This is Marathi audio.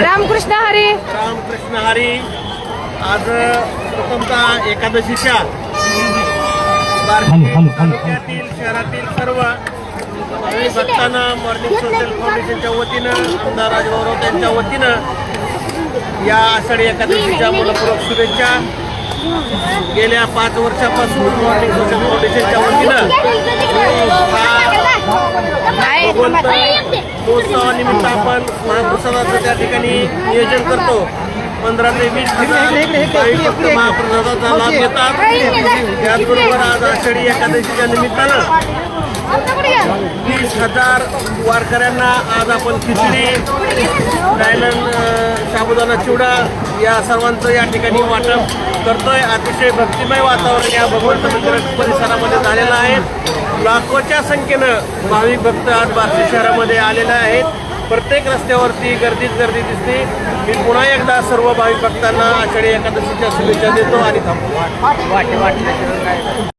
रामकृष्ण हरी. रामकृष्ण हरी. आज प्रथमतः एकादशीच्या तालुक्यातील शहरातील सर्व भक्तांना मॉर्निंग सोशल फाउंडेशनच्या वतीनं आमदार राजभाऊराव त्यांच्या वतीनं या आषाढी एकादशीच्या मनपूर्वक शुभेच्छा. गेल्या पाच वर्षापासून मॉर्निंग सोशल फाउंडेशनच्या वतीनं महोत्सवानिमित्त आपण महाप्रसादाचं त्या ठिकाणी नियोजन करतो. पंधरा ते वीस हजार महाप्रसादाचा लाभ घेतात. त्याचबरोबर आज आषाढी एकादशीच्या निमित्तानं वीस हजार वारकऱ्यांना आज आपण खिचडी डायलन साबुदाणा चिवडा या सर्वांचं या ठिकाणी वाटप करतोय. अतिशय भक्तिमय वातावरण या भगवंत मंदिर परिसरामध्ये झालेलं आहे. लाखोच्या संख्येनं भाविक भक्त आज बार्शी शहरामध्ये आलेले आहेत. प्रत्येक रस्त्यावरती गर्दीच गर्दी दिसते. मी पुन्हा एकदा सर्व भाविक भक्तांना आषाढी एकादशीच्या शुभेच्छा देतो आणि थांबतो